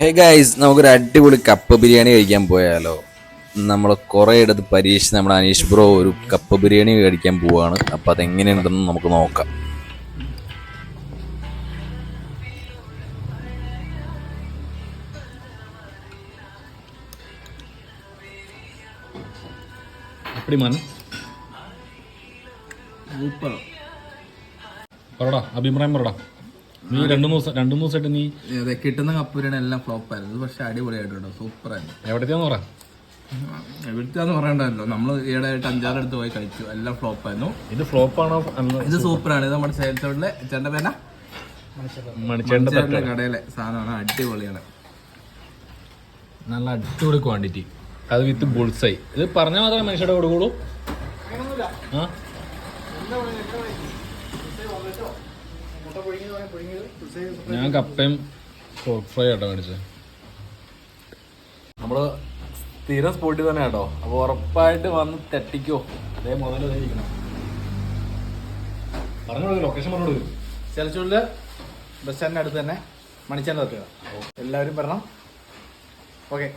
Hey guys നമുക്കൊരു അടിപൊളി cup biryani കഴിക്കാൻ പോയാലോ. നമ്മൾ കുറെ ഇടത്ത് പരീക്ഷിച്ച് നമ്മുടെ അനീഷ് ബ്രോ ഒരു കപ്പ് ബിരിയാണി കഴിക്കാൻ പോവാണ്. അപ്പോൾ അതെങ്ങനെയുണ്ടെന്ന് നമുക്ക് നോക്കാം. സൂപ്പർ പറടാ അഭിപ്രായം പറടാ. നീ രണ്ടു മൂന്ന് ദിവസം രണ്ടു മൂന്ന് ദിവസമായിട്ട് നീ അതെ കിട്ടുന്ന കപ്പൂരാണ് എല്ലാം ഫ്ലോപ്പ് ആയിരുന്നു ഇത് പക്ഷെ അടിപൊളിയായിട്ടോ സൂപ്പർ ആയിരുന്നു. എവിടത്തെയാന്ന് പറ? ഇവിടുത്തെ പറയണ്ടല്ലോ നമ്മൾ ഈയിടെയായിട്ട് അഞ്ചാറ് അടുത്ത് പോയി കഴിച്ചു. എല്ലാം ഫ്ലോപ്പ് ആയിരുന്നു. ഇത് ഫ്ലോപ്പാണോ ഇത് സൂപ്പറാണ് ഇത് നമ്മുടെ സേലത്തോടിലെ ചേട്ടന്റെ പേന മണിച്ചേണ്ട കടയിലെ സാധനമാണ്. അടിപൊളിയാണ്. നല്ല അടിപൊളി ക്വാണ്ടിറ്റി അത് വിത്ത് ബുൾസൈ ഇത് പറഞ്ഞാൽ മാത്രമേ മനുഷ്യരുടെ കൊടുക്കുള്ളൂ. ആ? ഞാൻ കപ്പയും പോർക്ക് ഫ്രൈ ആട്ടോ മേടിച്ചത്. നമ്മൾ സ്ഥിരം സ്പോട്ടിൽ തന്നെ കേട്ടോ അപ്പൊ ഉറപ്പായിട്ട് വന്ന് തെറ്റിക്കോ. അതേ മുതൽ പറഞ്ഞു ലൊക്കേഷൻ പറഞ്ഞു ചെലച്ചൂരിൽ ബസ് സ്റ്റാൻഡിന് അടുത്ത് തന്നെ മണിച്ചാന്റെ തട്ടുക എല്ലാവരും പറഞ്ഞു ഓക്കെ